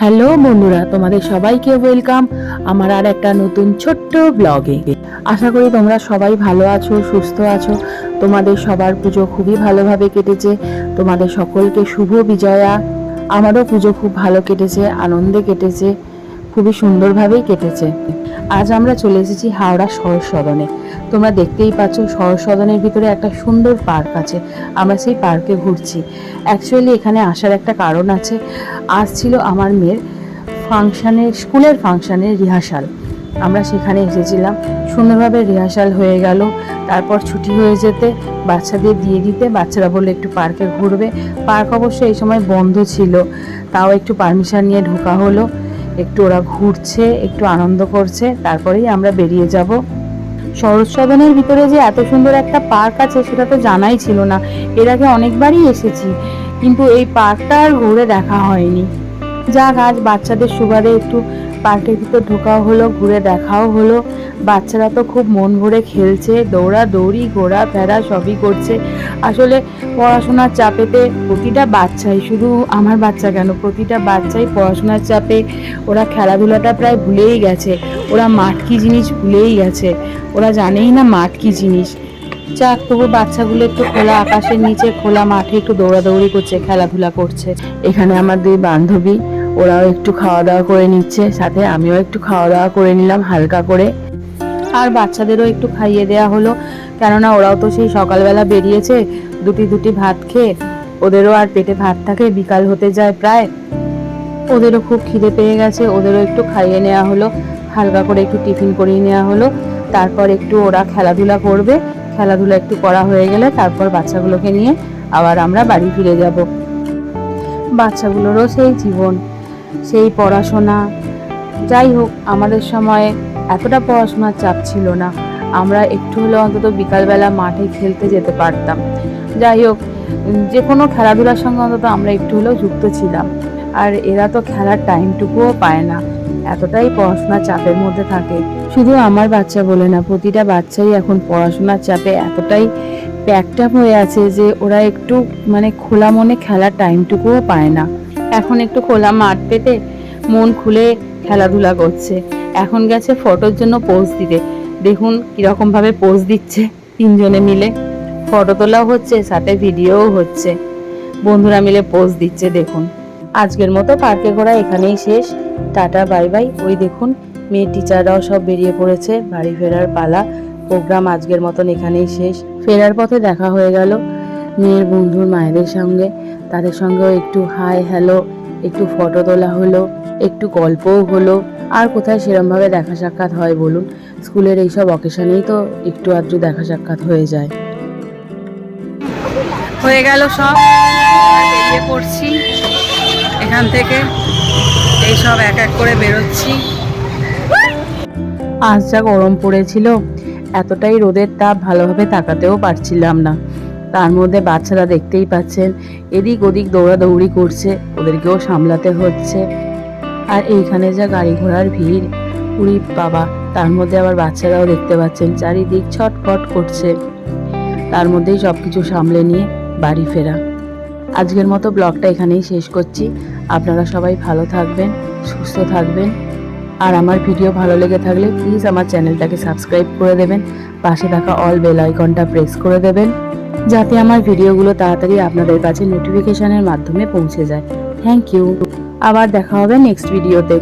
Hello বন্ধুরা, তোমাদের সবাইকে ওয়েলকাম আমার আর একটা নতুন ছোট্ট ব্লগে আশা করি তোমরা সবাই ভালো আছো, সুস্থ আছো। তোমাদের সবার পুজো খুবই ভালোভাবে কেটেছে। তোমাদের সকলকে শুভ বিজয়া। আমারও পুজো খুব ভালো কেটেছে, আনন্দে কেটেছে, খুবই সুন্দরভাবেই কেটেছে। আজ আমরা চলে এসেছি হাওড়া শহর সদনে। তোমরা দেখতেই পাচ্ছ শহর সদনের ভিতরে একটা সুন্দর পার্ক আছে। আমরা সেই পার্কে ঘুরছি। অ্যাকচুয়ালি এখানে আসার একটা কারণ আছে। আজ ছিল আমার মেয়ের ফাংশানের স্কুলের ফাংশানের রিহার্সাল। আমরা সেখানে এসেছিলাম। সুন্দরভাবে রিহার্সাল হয়ে গেল। তারপর ছুটি হয়ে যেতে, বাচ্চাদের দিয়ে দিতে, বাচ্চারা বলল একটু পার্কে ঘুরবে। পার্ক অবশ্য এই সময় বন্ধ ছিল। তাও একটু পারমিশন নিয়ে ঢোকা হলো। একটু ওরা ঘুরছে, একটু আনন্দ করছে, তারপরেই আমরা বেরিয়ে যাব। শরৎ সদনের ভিতরে যে এত সুন্দর একটা পার্ক আছে সেটা তো জানাই ছিল না। এর আগে অনেকবারই এসেছি, কিন্তু এই পার্কটা আর ঘুরে দেখা হয়নি। যাক, আজ বাচ্চাদের সুবাদে একটু পার্কের ভিতর ঢোকাও হলো, ঘুরে দেখাও হলো। বাচ্চারা তো খুব মন ভরে খেলছে দৌড়া দৌড়ি ঘোরা ফেরা সবই করছে। আসলে পড়াশোনার চাপেতে প্রতিটা বাচ্চাই, শুধু আমার বাচ্চা কেন? প্রতিটা বাচ্চাই পড়াশোনার চাপে ওরা খেলাধুলাটা প্রায় ভুলেই গেছে। ওরা মাঠ কি জিনিস ভুলেই গেছে। ওরা জানেই না মাঠ কি জিনিস। যাক, তবু বাচ্চাগুলো একটু খোলা আকাশের নিচে, খোলা মাঠে একটু দৌড়াদৌড়ি করছে, খেলাধুলা করছে। এখানে আমার দুই বান্ধবী, ওরাও একটু খাওয়া দাওয়া করে নিচ্ছে, সাথে আমিও একটু খাওয়া দাওয়া করে নিলাম হালকা করে। আর বাচ্চাদেরও একটু খাইয়ে দেওয়া হলো। কেননা ওরাও তো সেই সকালবেলা বেরিয়েছে, দুটি দুটি ভাত খেয়ে। ওদেরও আর পেটে ভাত থাকে, বিকাল হতে যায় প্রায়। ওদেরও খুব খিদে পেয়ে গেছে, ওদেরও একটু খাইয়ে নেওয়া হলো, হালকা করে একটু টিফিন করিয়ে নেওয়া হলো। তারপর একটু ওরা খেলাধুলা করবে, খেলাধুলা একটু করা হয়ে গেলে তারপর বাচ্চাগুলোকে নিয়ে আবার আমরা বাড়ি ফিরে যাব। বাচ্চাগুলোরও সেই জীবন, সেই পড়াশোনা। যাই হোক, আমাদের সময়ে এতটা পড়াশোনার চাপ ছিল না। আমরা একটু হলেও অন্তত বিকালবেলা মাঠে খেলতে যেতে পারতাম। যাই হোক, যে কোনো খেলাধুলার সঙ্গে অন্তত আমরা একটু হলেও যুক্ত ছিলাম। আর এরা তো খেলার টাইমটুকুও পায় না। এতটাই পড়াশোনার চাপের মধ্যে থাকে। শুধু আমার বাচ্চা বলে না, প্রতিটা বাচ্চাই এখন পড়াশোনার চাপে এতটাই প্যাকড আপ হয়ে আছে যে ওরা একটু মানে খোলা মনে খেলার টাইমটুকুও পায় না। এখন একটু খোলা মাঠ পেতে মন খুলে খেলাধুলা করছে। এখন গেছে ফটোর জন্য পোজ দিতে। দেখুন কীরকম ভাবে পোজ দিচ্ছে তিনজনে মিলে। ফটো তোলাও হচ্ছে, সাথে ভিডিওও হচ্ছে। বন্ধুরা মিলে পোজ দিচ্ছে, দেখুন। আজকের মতো পার্কে ঘোরা এখানেই শেষ। টাটা বাই বাই ওই দেখুন, মেয়ের টিচাররাও সব বেরিয়ে পড়েছে, বাড়ি ফেরার পালা। প্রোগ্রাম আজকের মতন এখানেই শেষ। ফেরার পথে দেখা হয়ে গেল মেয়ের বন্ধুর মায়েদের সঙ্গে। তাদের সঙ্গেও একটু হাই হ্যালো একটু ফটো তোলা হলো একটু গল্পও হলো। আর কোথায় সেরমভাবে দেখা সাক্ষাৎ হয় বলুন? স্কুলের এইসব অকেশনেই তো একটু আধটু দেখা সাক্ষাৎ হয়ে যায়। হয়ে গেল সব। বেরিয়ে পড়ছি। এখান থেকে এই সব এক এক করে বেরোচ্ছি। আজ যা গরম পড়েছিল এতটাই রোদের তাপ ভালোভাবে তাকাতেও পারছিলাম না। তার মধ্যে বাচ্চারা দেখতেই পাচ্ছেন, এদিক ওদিক দৌড়াদৌড়ি করছে, ওদেরকেও সামলাতে হচ্ছে। আর এইখানে যা গাড়ি ঘোড়ার ভিড়, উড়ি বাবা, তার মধ্যে আবার বাচ্চারাও দেখতে পাচ্ছেন, চারিদিক ছটফট করছে। তার মধ্যেই সব কিছু সামলে নিয়ে বাড়ি ফেরা। আজকের মতো ব্লগটা এখানেই শেষ করছি। আপনারা সবাই ভালো থাকবেন, সুস্থ থাকবেন। আর আমার ভিডিও ভালো লেগে থাকলে প্লিজ আমার চ্যানেলটাকে সাবস্ক্রাইব করে দেবেন। পাশে থাকা অল বেল আইকনটা প্রেস করে দেবেন। যাতে আমার ভিডিওগুলো তাড়াতাড়ি আপনাদের কাছে নোটিফিকেশনের মাধ্যমে পৌঁছে যায়। থ্যাংক ইউ আবার দেখা হবে নেক্সট ভিডিওতে